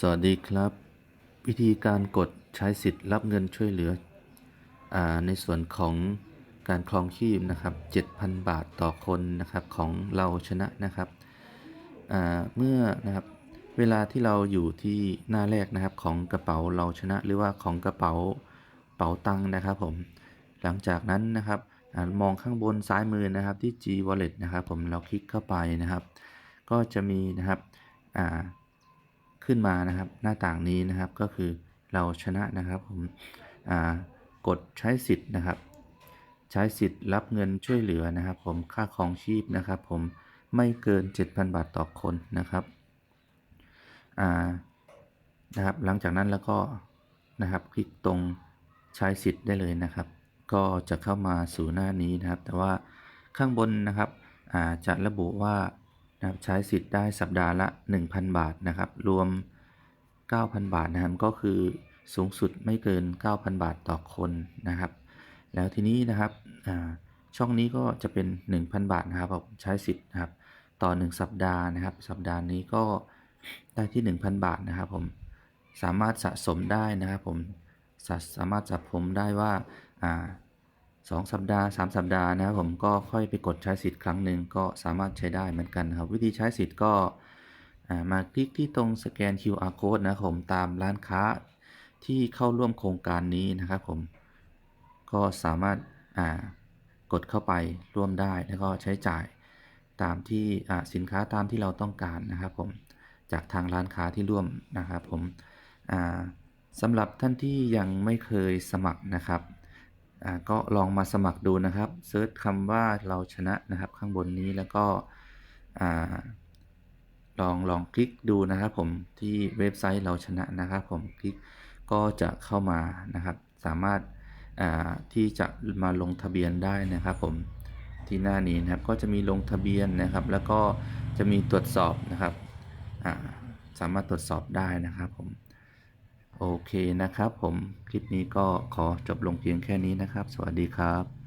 สวัสดีครับ วิธีการกดใช้สิทธิ์รับเงินช่วยเหลืออในส่วนของการครองชีพนะครับ 7,000 บาทต่อคนนะครับของเราชนะนะครับเมื่อนะครับเวลาที่เราอยู่ที่หน้าแรกนะครับของกระเป๋าเราชนะหรือว่าของกระเป๋าเป๋าตังค์นะครับผมหลังจากนั้นนะครับอมองข้างบนซ้ายมือนะครับที่ G Wallet นะครับ ผมเราคลิกเข้าไปนะครับ ก็จะมีนะครับอ่า ขึ้นมานะครับ หน้าต่างนี้นะครับก็คือเราชนะนะครับผมกดใช้สิทธิ์นะครับ ใช้สิทธิ์รับเงินช่วยเหลือนะครับ ผมค่าครองชีพนะครับ ผมไม่เกิน 7,000 บาทต่อคนนะครับนะครับหลังจากนั้นแล้วก็นะครับคลิกตรงใช้สิทธิ์ได้เลยนะครับ ก็จะเข้ามาสู่หน้านี้นะครับ แต่ว่าข้างบนนะครับจะระบุว่า นะครับใช้สิทธิ์ได้สัปดาห์ละ 1,000 บาทนะครับ รวม 9,000 บาทนะครับก็คือสูงสุดไม่เกิน 9,000 บาทต่อคนนะครับ แล้วทีนี้นะครับช่องนี้ก็จะเป็น 1,000 บาทนะครับผมใช้สิทธิ์นะครับต่อ 1 สัปดาห์นะครับ สัปดาห์นี้ก็ได้ที่ 1,000 บาทนะครับผมสามารถสะสมได้นะครับผมสาสามารถจับผมได้ว่า สองสัปดาห์ 3 สัปดาห์นะครับผมก็ค่อยไปกดใช้สิทธิ์ครั้งหนึ่งก็สามารถใช้ได้เหมือนกันครับวิธีใช้สิทธิ์ก็มาคลิกที่ตรงสแกน QR code นะครับผมตามร้านค้าที่เข้าร่วมโครงการนี้นะครับผมก็สามารถกดเข้าไปร่วมได้แล้วก็ใช้จ่ายตามที่สินค้าตามที่เราต้องการนะครับผมจากทางร้านค้าที่ร่วมนะครับผมสำหรับท่านที่ยังไม่เคยสมัครนะครับ อ่าก็ลองมาสมัครดูนะครับเซิร์ชคำว่าเราชนะนะครับ ข้างบนนี้แล้วก็อ่าลองลองคลิกดูนะครับผมที่เว็บไซต์เราชนะนะครับ ผมคลิกก็จะเข้ามานะครับ สามารถาที่จะมาลงทะเบียนได้นะครับผมที่หน้านี้นะครับก็จะมีลงทะเบียนนะครับ แล้วก็จะมีตรวจสอบนะครับาสามารถตรวจสอบได้นะครับผม โอเคนะครับผม คลิปนี้ก็ขอจบลงเพียงแค่นี้นะครับ สวัสดีครับ